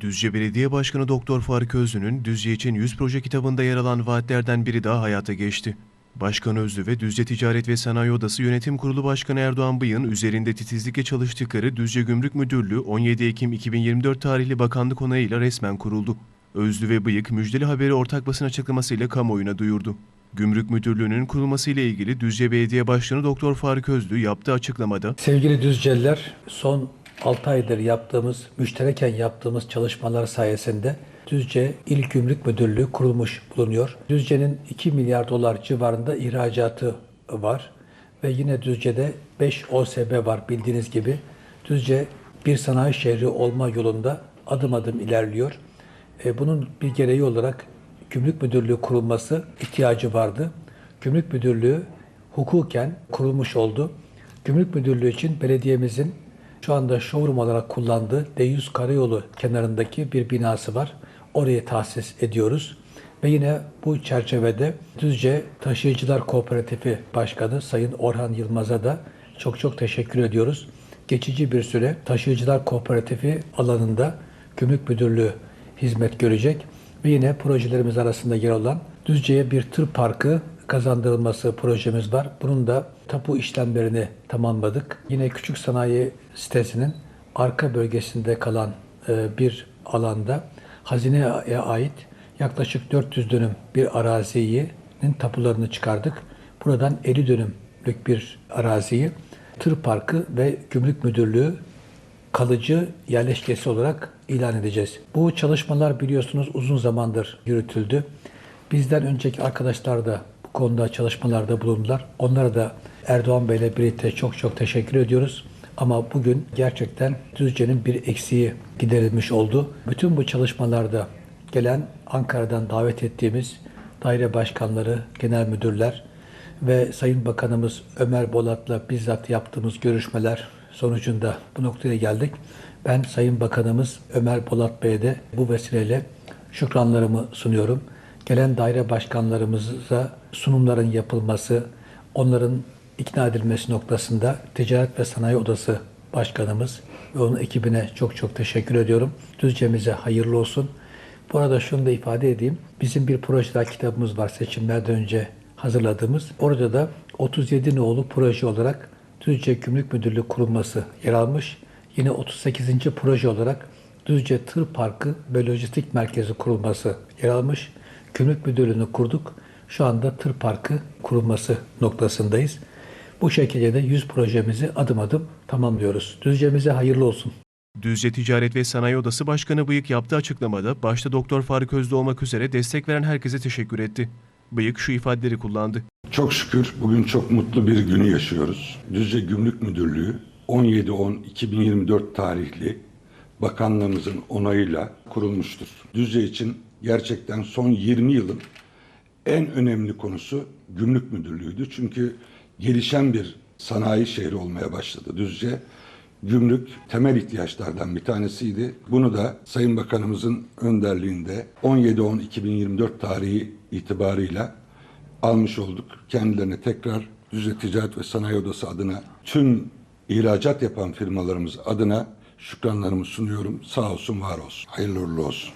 Düzce Belediye Başkanı Doktor Faruk Özlü'nün Düzce için 100 proje kitabında yer alan vaatlerden biri daha hayata geçti. Başkan Özlü ve Düzce Ticaret ve Sanayi Odası Yönetim Kurulu Başkanı Erdoğan Bıyık'ın üzerinde titizlikle çalıştıkları Düzce Gümrük Müdürlüğü 17 Ekim 2024 tarihli bakanlık onayıyla resmen kuruldu. Özlü ve Bıyık müjdeli haberi ortak basın açıklamasıyla kamuoyuna duyurdu. Gümrük Müdürlüğü'nün kurulmasıyla ilgili Düzce Belediye Başkanı Doktor Faruk Özlü yaptığı açıklamada Sevgili Düzceliler, son 6 aydır yaptığımız, müştereken yaptığımız çalışmalar sayesinde Düzce İl Gümrük Müdürlüğü kurulmuş bulunuyor. Düzce'nin 2 milyar dolar civarında ihracatı var ve yine Düzce'de 5 OSB var bildiğiniz gibi. Düzce bir sanayi şehri olma yolunda adım adım ilerliyor. E, bunun bir gereği olarak Gümrük Müdürlüğü kurulması ihtiyacı vardı. Gümrük Müdürlüğü hukuken kurulmuş oldu. Gümrük Müdürlüğü için belediyemizin şu anda showroom olarak kullandığı D100 Karayolu kenarındaki bir binası var. Oraya tahsis ediyoruz. Ve yine bu çerçevede Düzce Taşıyıcılar Kooperatifi Başkanı Sayın Orhan Yılmaz'a da çok çok teşekkür ediyoruz. Geçici bir süre Taşıyıcılar Kooperatifi alanında Gümrük Müdürlüğü hizmet görecek ve yine projelerimiz arasında yer olan Düzce'ye bir tır parkı kazandırılması projemiz var. Bunun da tapu işlemlerini tamamladık. Yine küçük sanayi sitesinin arka bölgesinde kalan e, bir alanda hazineye ait yaklaşık 400 dönüm bir arazinin tapularını çıkardık. Buradan 50 dönümlük bir araziyi tır parkı ve gümrük müdürlüğü kalıcı yerleşkesi olarak ilan edeceğiz. Bu çalışmalar biliyorsunuz uzun zamandır yürütüldü. Bizden önceki arkadaşlar da konuda çalışmalarda bulundular. Onlara da Erdoğan Bey ile birlikte çok çok teşekkür ediyoruz. Ama bugün gerçekten Düzce'nin bir eksiği giderilmiş oldu. Bütün bu çalışmalarda gelen Ankara'dan davet ettiğimiz daire başkanları, genel müdürler ve Sayın Bakanımız Ömer Bolat'la bizzat yaptığımız görüşmeler sonucunda bu noktaya geldik. Ben Sayın Bakanımız Ömer Bolat Bey'e de bu vesileyle şükranlarımı sunuyorum. Gelen daire başkanlarımıza sunumların yapılması, onların ikna edilmesi noktasında Ticaret ve Sanayi Odası Başkanımız ve onun ekibine çok çok teşekkür ediyorum. Düzce'mize hayırlı olsun. Bu arada şunu da ifade edeyim. Bizim bir projeler kitabımız var seçimlerden önce hazırladığımız. Orada da 37 nolu proje olarak Düzce Gümrük Müdürlüğü kurulması yer almış. Yine 38. proje olarak Düzce Tır Parkı ve Lojistik Merkezi kurulması yer almış. Gümrük Müdürlüğü'nü kurduk. Şu anda tır parkı kurulması noktasındayız. Bu şekilde de 100 projemizi adım adım tamamlıyoruz. Düzce'mize hayırlı olsun. Düzce Ticaret ve Sanayi Odası Başkanı Bıyık yaptığı açıklamada başta Doktor Faruk Özlü olmak üzere destek veren herkese teşekkür etti. Bıyık şu ifadeleri kullandı. Çok şükür bugün çok mutlu bir günü yaşıyoruz. Düzce Gümrük Müdürlüğü 17-10-2024 tarihli bakanlığımızın onayıyla kurulmuştur. Düzce için gerçekten son 20 yılın en önemli konusu gümrük müdürlüğüydü. Çünkü gelişen bir sanayi şehri olmaya başladı Düzce. Gümrük temel ihtiyaçlardan bir tanesiydi. Bunu da Sayın Bakanımızın önderliğinde 17-10-2024 tarihi itibarıyla almış olduk. Kendilerine tekrar Düzce Ticaret ve Sanayi Odası adına tüm ihracat yapan firmalarımız adına şükranlarımı sunuyorum. Sağ olsun, var olsun. Hayırlı uğurlu olsun.